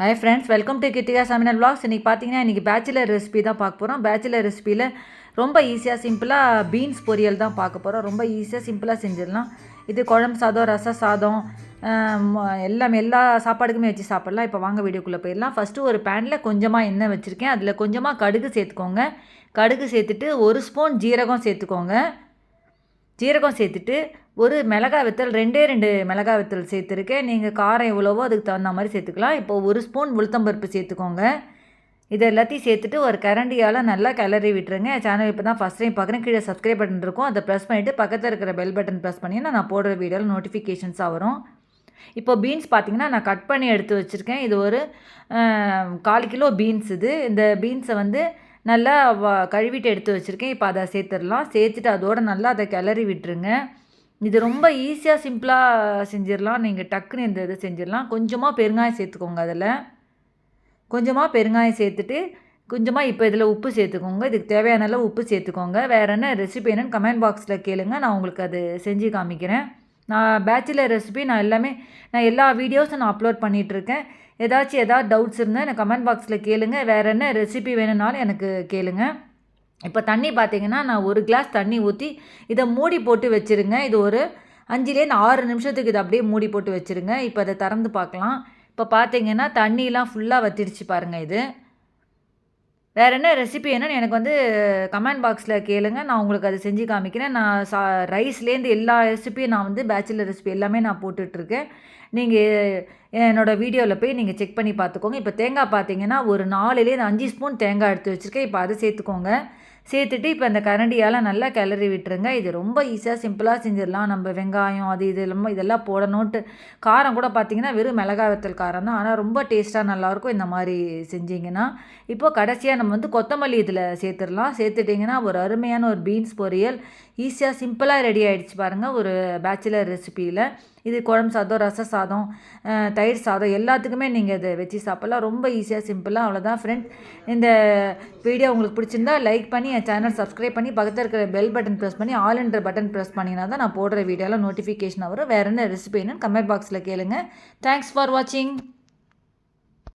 Hi friends welcome to Kittika சமையல் vlogs. இன்றைக்கி பார்த்தீங்கன்னா இன்றைக்கி பேச்சுலர் ரெசிபி தான் பார்க்க போகிறோம் பேச்சுலர் ரெசிபியில் ரொம்ப ஈஸியாக சிம்பிளாக பீன்ஸ் பொரியல் தான் பார்க்க போகிறோம் ரொம்ப ஈஸியாக சிம்பிளாக செஞ்சிடலாம். இது குழம்பு சாதம் ரச சாதம் எல்லாம் எல்லாமே எல்லா சாப்பாடுக்குமே வச்சு சாப்பிட்லாம். இப்போ வாங்க வீடியோக்குள்ளே போயிடலாம். ஃபஸ்ட்டு ஒரு பேனில் கொஞ்சமாக எண்ணெய் வச்சுருக்கேன். அதில் கொஞ்சமாக கடுகு சேர்த்துக்கோங்க. கடுகு சேர்த்துட்டு ஒரு ஸ்பூன் ஜீரகம் சேர்த்துக்கோங்க. ஜீரகம் சேர்த்துட்டு ஒரு மிளகாய் வத்தல் ரெண்டே ரெண்டு மிளகாய் வத்தல் சேர்த்துருக்கேன். நீங்கள் காரம் எவ்வளவோ அதுக்கு தகுந்த மாதிரி சேர்த்துக்கலாம். இப்போ ஒரு ஸ்பூன் உளுத்தம்பருப்பு சேர்த்துக்கோங்க. இது எல்லாத்தையும் சேர்த்துட்டு ஒரு கரண்டியால் நல்லா கிளறி விட்டுருங்க. சேனல் இப்போ தான் ஃபஸ்ட் டைம் பார்க்குறேன். கீழே சப்ஸ்கிரைப் பட்டன் இருக்கும். அதை ப்ரெஸ் பண்ணிவிட்டு பக்கத்தில் இருக்கிற பெல் பட்டன் ப்ரெஸ் பண்ணிங்கன்னா நான் போடுற வீடியோவில் நோட்டிஃபிகேஷன்ஸாக வரும். இப்போ பீன்ஸ் பார்த்தீங்கன்னா நான் கட் பண்ணி எடுத்து வச்சுருக்கேன். இது ஒரு கால் கிலோ பீன்ஸ் இது. இந்த பீன்ஸை வந்து நல்லா வ- கழுவிட்டு எடுத்து வச்சுருக்கேன். இப்போ அதை சேர்த்துடலாம். சேர்த்துட்டு அதோடு நல்லா அதை கிளறி விட்டுருங்க. இது ரொம்ப ஈஸியாக சிம்பிளாக செஞ்சிடலாம். நீங்கள் டக்குன்னு இந்த இதை செஞ்சிடலாம். கொஞ்சமாக பெருங்காயம் சேர்த்துக்கோங்க அதில். கொஞ்சமாக பெருங்காயம் சேர்த்துட்டு கொஞ்சமாக இப்போ இதில் உப்பு சேர்த்துக்கோங்க. இதுக்கு தேவையான அளவு உப்பு சேர்த்துக்கோங்க. வேறு என்ன ரெசிபி என்னன்னு கமெண்ட் பாக்ஸில் கேளுங்க. நான் உங்களுக்கு அது செஞ்சு காமிக்கிறேன். நான் பேச்சுலர் ரெசிபி நான் எல்லாமே நான் எல்லா வீடியோஸும் நான் அப்லோட் பண்ணிகிட்ருக்கேன் ஏதாச்சும் ஏதாவது டவுட்ஸ் இருந்தால் எனக்கு கமெண்ட் பாக்ஸில் கேளுங்கள் வேறு என்ன ரெசிபி வேணும்னாலும் எனக்கு கேளுங்க. இப்போ தண்ணி பார்த்தீங்கன்னா நான் ஒரு கிளாஸ் தண்ணி ஊற்றி இதை மூடி போட்டு வச்சுருங்க. இது ஒரு அஞ்சுலேருந்து ஆறு நிமிஷத்துக்கு இதை அப்படியே மூடி போட்டு வச்சுருங்க. இப்போ அதை திறந்து பார்க்கலாம். இப்போ பார்த்தீங்கன்னா தண்ணிலாம் ஃபுல்லாக வத்திடுச்சு பாருங்கள் இது. வேறு என்ன ரெசிபி என்னன்னு எனக்கு வந்து கமெண்ட் பாக்ஸில் கேளுங்க. நான் உங்களுக்கு அதை செஞ்சு காமிக்கிறேன். நான் சா ரைஸ்லேருந்து எல்லா ரெசிபியும் நான் வந்து பேச்சுலர் ரெசிபி எல்லாமே நான் போட்டுட்ருக்கேன். நீங்கள் என்னோடய வீடியோவில் போய் நீங்கள் செக் பண்ணி பார்த்துக்கோங்க இப்போ தேங்காய் பார்த்தீங்கன்னா ஒரு நாலுலேருந்து அஞ்சு ஸ்பூன் தேங்காய் எடுத்து வச்சுருக்கேன். இப்போ அதை சேர்த்துக்கோங்க. சேர்த்துட்டு இப்போ இந்த கரண்டியால் நல்லா கிளறி விட்டுருங்க. இது ரொம்ப ஈஸியாக சிம்பிளாக செஞ்சிடலாம். நம்ம வெங்காயம் அது இது எல்லாமே இதெல்லாம் போடணுன்ட்டு காரம் கூட பார்த்திங்கன்னா வெறும் மிளகாய் வத்தல் காரம் தான். ஆனால் ரொம்ப டேஸ்ட்டாக நல்லாயிருக்கும் இந்த மாதிரி செஞ்சீங்கன்னா. இப்போது கடைசியாக நம்ம வந்து கொத்தமல்லி இதில் சேர்த்துடலாம். சேர்த்துட்டிங்கன்னா ஒரு அருமையான ஒரு பீன்ஸ் பொரியல். ஈஸியாக சிம்பிளாக ரெடி ஆகிடுச்சு பாருங்கள் ஒரு பேச்சுலர் ரெசிப்பியில் இது குழம்பு சாதம் ரச சாதம் தயிர் சாதம் எல்லாத்துக்குமே நீங்கள் இதை வச்சு சாப்பிட்லாம். ரொம்ப ஈஸியாக சிம்பிளாக அவ்வளோதான் ஃப்ரெண்ட் இந்த வீடியோ உங்களுக்கு பிடிச்சிருந்தா லைக் பண்ணி என் சேனல் சப்ஸ்கிரைப் பண்ணி பக்கத்தில் இருக்கிற பெல் பட்டன் ப்ரெஸ் பண்ணி ஆல் என்ற பட்டன் ப்ரெஸ் பண்ணிங்கன்னா தான் நான் போடுற வீடியோவில் நோட்டிஃபிகேஷன் வரும். வேறு என்ன ரெசிபி என்னன்னு கமெண்ட் பாக்ஸில் கேளுங்க. தேங்க்ஸ் ஃபார் வாட்சிங்